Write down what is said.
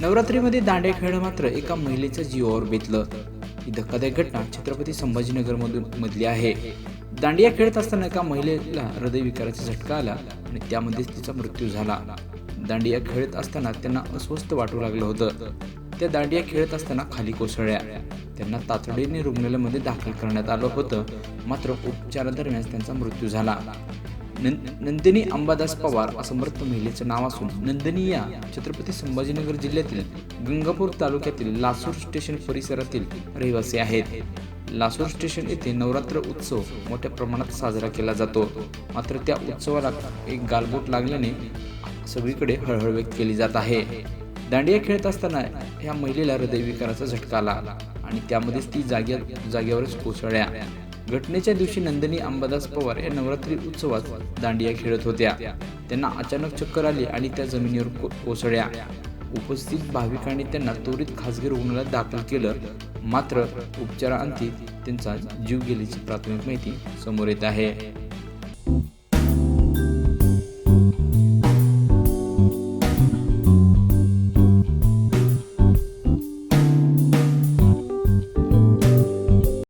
नवरात्रीमध्ये दांड्या खेळणं मात्र एका महिलेच्या जीवावर बेतलं ही धक्कादायक घटना छत्रपती संभाजीनगर मधून मधली आहे. दांडिया खेळत असताना एका महिलेला हृदयविकाराचा झटका आला आणि त्यामध्येच तिचा मृत्यू झाला. दांडिया खेळत असताना त्यांना अस्वस्थ वाटू लागलं होतं. त्या दांडिया खेळत असताना खाली कोसळल्या. त्यांना तातडीने रुग्णालयामध्ये दाखल करण्यात आलं होतं. मात्र उपचारादरम्यान त्यांचा मृत्यू झाला. नंदिनी अंबादास पवार असं मृत महिलेचं नाव असून नंदिनी या छत्रपती संभाजीनगर जिल्ह्यातील गंगापूर तालुक्यातील लासूर स्टेशन परिसरातील रहिवासी आहेत. लासूर स्टेशन येथे नवरात्र उत्सव मोठ्या प्रमाणात साजरा केला जातो. मात्र त्या उत्सवाला एक गालबोट लागल्याने सगळीकडे हळहळ व्यक्त केली जात आहे. दांडिया खेळत असताना ह्या महिलेला हृदयविकाराचा झटका आला आणि त्यामध्येच ती जाग्या जागेवरच कोसळल्या. घटनेच्या दिवशी नंदिनी अंबादास पवार या नवरात्री उत्सवात दांडिया खेळत होत्या. त्यांना अचानक चक्कर आली आणि त्या जमिनीवर को- उपस्थित भाविकांनी त्यांना त्वरित खासगी रुग्णालयात दाखल केलं. मात्र उपचारांती त्यांचा जीव गेल्याची प्राथमिक माहिती समोर येत आहे.